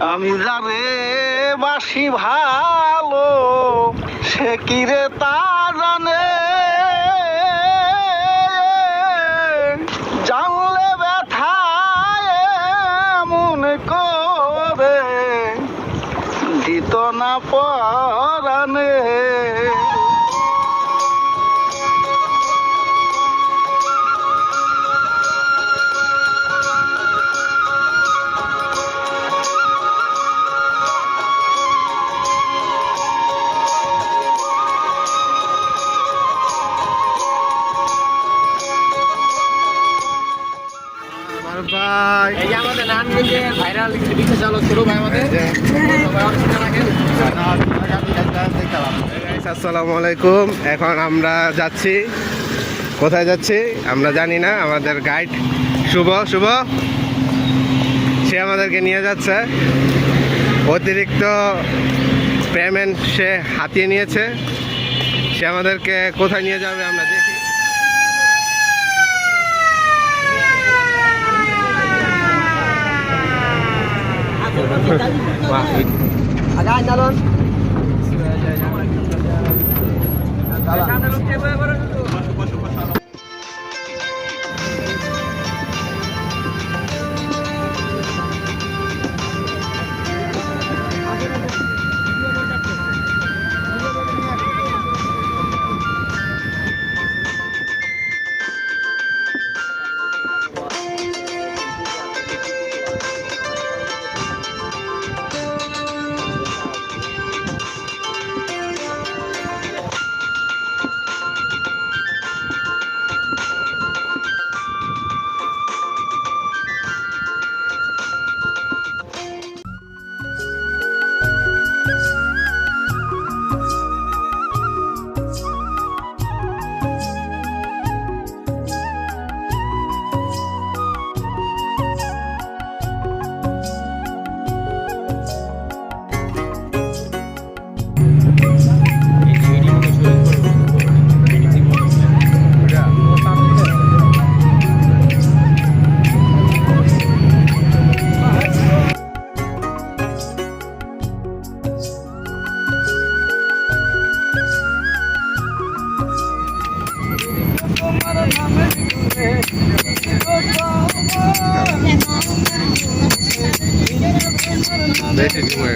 আমি জানে বাসি ভালো, সে কি রে তা জানে। জানলে ব্যথা এমন করে, দিত না পরানে এই যে আমাদের নানগঞ্জের রিক্সা চালক ছোট ভাই আমাদের সবাই অনেক সুন্দর রাখেন। Guys, আসসালামু আলাইকুম। এখন আমরা যাচ্ছি। কোথায় যাচ্ছি? আমরা জানি না। আমাদের গাইড শুভ শুভ। সে আমাদেরকে নিয়ে যাচ্ছে। অতিরিক্ত পেমেন্ট সে হাতিয়ে নিয়েছে। সে আমাদেরকে কোথায় নিয়ে যাবে আমরা দেখি Agak nyalon. Agak nyalon. বেশি সময়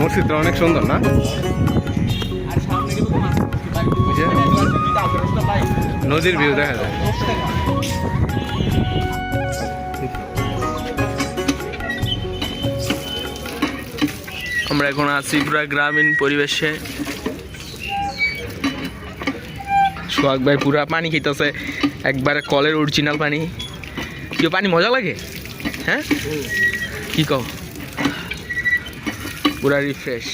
মসজিদটা অনেক সুন্দর না? নদীর ভিউ দেখা যায়। আমরা এখন আছি পুরা গ্রামীণ পরিবেশে। সোহাগ ভাই পুরা পানি খেতেছে একবারে কলের অরিজিনাল পানি। কি পানি মজা লাগে? হ্যাঁ? কি কও? পুরা রিফ্রেশ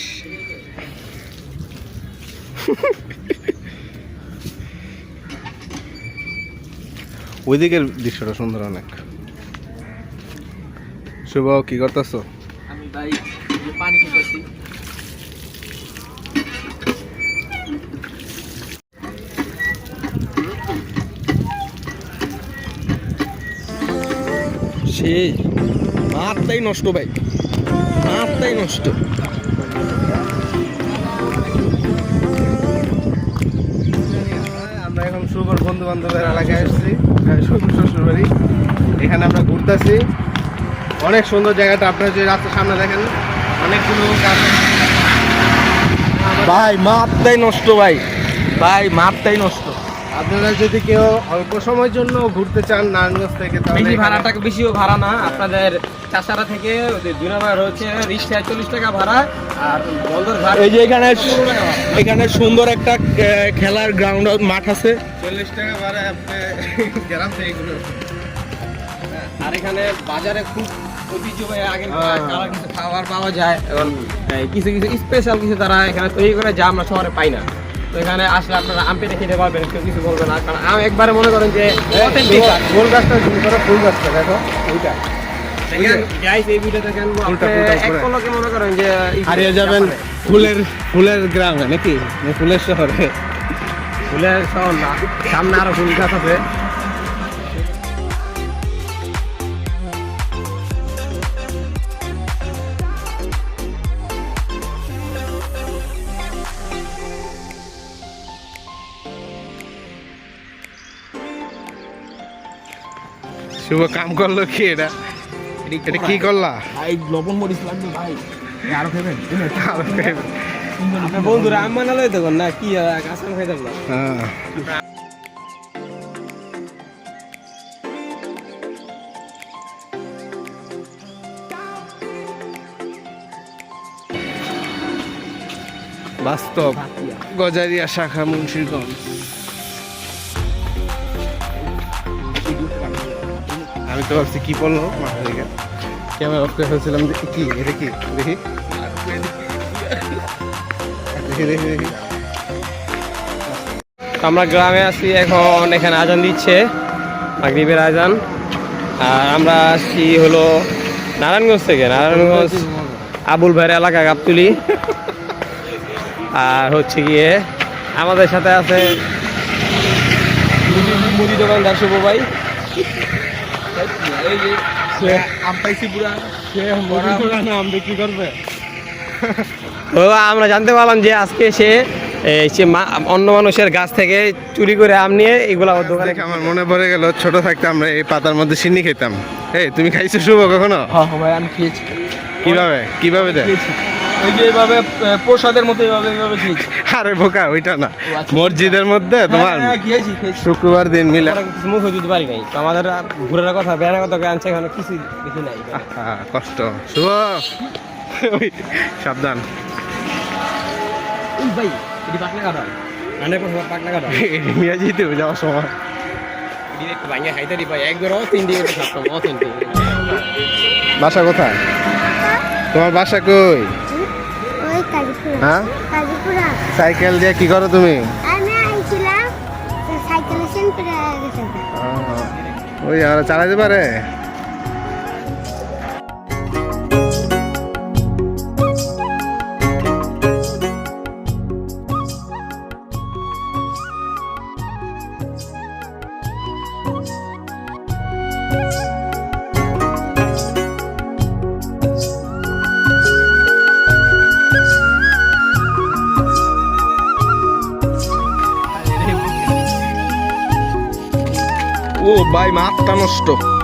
ওইদিকের দৃশ্যটা সুন্দর অনেক। শুভ কি করতেছ? আমি ভাই পানি খেতেছি। সেই মাথাই নষ্ট ভাই। মাথাই নষ্ট। আমরা এখন শুভর বন্ধু বান্ধবের এলাকায় এসেছি শ্বশুর বাড়ি এখানে আমরা ঘুরতেছি। অনেক সুন্দর জায়গাটা আপনারা যে রাস্তার সামনে দেখেন অনেকগুলো ভাই মাথাই নষ্ট ভাই। ভাই মাথাই নষ্ট। আপনারা যদি কেউ অল্প সময়ের জন্য ঘুরতে চান নারায়ণগঞ্জ থেকে তাহলে বেশি ভাড়াটা বেশিও ভাড়া না। আপনাদের চাষারা থেকে ওদের হচ্ছে রিক্সায় চল্লিশ টাকা ভাড়া আর বন্দর ঘাট এই যে এখানে এখানে সুন্দর একটা খেলার গ্রাউন্ড মাঠ আছে। চল্লিশ টাকা ভাড়া আপনি গ্রাম থেকে ঘুরে আর এখানে বাজারে খুব ঐতিহ্যবাহী আগে হ্যাঁ। কিছু খাবার পাওয়া যায় এবং কিছু কিছু স্পেশাল কিছু তারা এখানে তৈরি করে যা আমরা শহরে পাই না। তো এখানে আসলে আপনারা আম খেতে পারবেন কেউ কিছু বলবে না। কারণ আম একবারে মনে করেন যে ফুল গাছটা ফুল গাছটা দেখো ওইটা মনে হারিয়ে যাবেন ফুলের ফুলের গ্রামে নাকি? না ফুলের শহরে। ফুলের শহর না সামনে আরও ফুল গাছ আছে। শুভ কাম করল কি এটা? এটা কি করলা? ভাই লবণ মরিচ লাগবে ভাই। আরও খাবেন আপনার বন্ধুরা আম বানালে দেখুন না কি আসাম খাই থাকলাম হ্যাঁ। বাস্তব গজারিয়া শাখা মুন্সিরগঞ্জ। আমি তো ভাবছি কি পড়ল মাথা থেকে। ক্যামেরা অফ করে ফেলছিলাম কি, এটা কি? দেখি। দেখি দেখি আমরা গ্রামে আছি, এখন এখানে আজান দিচ্ছে, মাগরিবের আজান। আর আমরা আসছি হলো নারায়ণগঞ্জ থেকে, নারায়ণগঞ্জ আবুল ভাইয়ের এলাকা, গাবতুলি। আর হচ্ছে গিয়ে আমাদের সাথে আছে মুদি দোকানদার শুভ ভাই। আম পাইছি পুরা। আম বিক্রি করবে। তো আমরা জানতে পারলাম যে আজকে সে অন্য মানুষের গাছ থেকে চুরি করে আম নিয়ে এগুলা দোকানে আমার মনে পড়ে গেল ছোট থাকতে আমরা এই পাতার মধ্যে সিন্নি খেতাম। এই তুমি খাইছো শুভ কখনো? হ্যাঁ ভাই আমি খেয়েছি। কীভাবে? কীভাবে দেয় ওই যে এইভাবে প্রসাদের মতো এইভাবে এইভাবে খেয়েছি। আরে বোকা ওইটা না। আচ্ছা। মসজিদের মধ্যে তোমার হ্যাঁ, হ্যাঁ, খেয়েছি শুক্রবার দিন মিলে। দিতে পারি নাই। তো আমাদের আর ঘুরের কথা বেড়ার কথা আনছে এখানে কিছু দেখি নাই। কষ্ট। শুভ। ওই, সাবধান। ভাই এটি পাকনা কাটা পাকনা কাটা এটি নিয়ে যেতে যাওয়ার সময়। বাসা কোথায়? তোমার বাসা কই? হ্যাঁ? সাইকেল দিয়ে কি করো তুমি? ওই আর চালাতে পারে? ভাই মাথা নষ্ট।